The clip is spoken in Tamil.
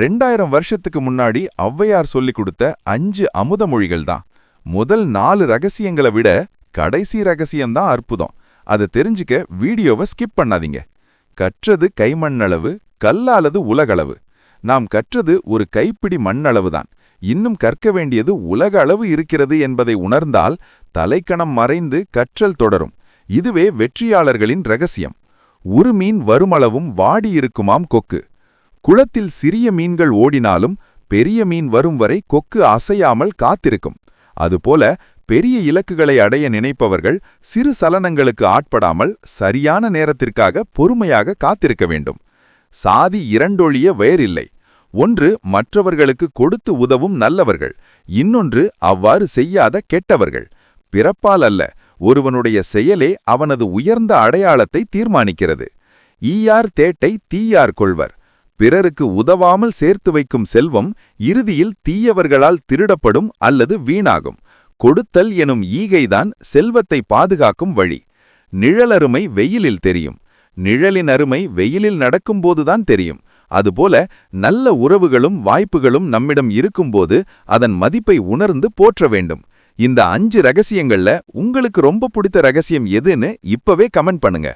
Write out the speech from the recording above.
ரெண்டாயிரம் வருஷத்துக்கு முன்னாடி ஔவையார் சொல்லிக் கொடுத்த அஞ்சு அமுத மொழிகள் தான். முதல் நாலு ரகசியங்களை விட கடைசி ரகசியம்தான் அற்புதம். அதை தெரிஞ்சுக்க வீடியோவை ஸ்கிப் பண்ணாதீங்க. கற்றது கைமண்ணளவு கல்லாலது உலகளவு. நாம் கற்றது ஒரு கைப்பிடி மண்ணளவு தான். இன்னும் கற்க வேண்டியது உலக அளவு இருக்கிறது என்பதை உணர்ந்தால் தலைக்கணம் மறைந்து கற்றல் தொடரும். இதுவே வெற்றியாளர்களின் ரகசியம். ஒரு மீன் வருமளவும் வாடியிருக்குமாம் கொக்கு. குளத்தில் சிறிய மீன்கள் ஓடினாலும் பெரிய மீன் வரும் வரை கொக்கு அசையாமல் காத்திருக்கும். அதுபோல பெரிய இலக்குகளை அடைய நினைப்பவர்கள் சிறு சலனங்களுக்கு ஆட்படாமல் சரியான நேரத்திற்காக பொறுமையாக காத்திருக்க வேண்டும். சாதி இரண்டொழிய வேறில்லை. ஒன்று மற்றவர்களுக்கு கொடுத்து உதவும் நல்லவர்கள். இன்னொன்று அவ்வாறு செய்யாத கெட்டவர்கள். பிறப்பால் அல்ல ஒருவனுடைய செயலே அவனது உயர்ந்த அடையாளத்தை தீர்மானிக்கிறது. ஈயார் தேட்டை தீயார் கொள்வர். பிறருக்கு உதவாமல் சேர்த்து வைக்கும் செல்வம் இறுதியில் தீயவர்களால் திருடப்படும் அல்லது வீணாகும். கொடுத்தல் எனும் ஈகைதான் செல்வத்தை பாதுகாக்கும் வழி. நிழலருமை வெயிலில் தெரியும். நிழலின் அருமை வெயிலில் நடக்கும்போதுதான் தெரியும். அதுபோல நல்ல உறவுகளும் வாய்ப்புகளும் நம்மிடம் இருக்கும்போது அதன் மதிப்பை உணர்ந்து போற்ற வேண்டும். இந்த அஞ்சு ரகசியங்கள்ல உங்களுக்கு ரொம்ப பிடித்த ரகசியம் எதுன்னு இப்பவே கமெண்ட் பண்ணுங்க.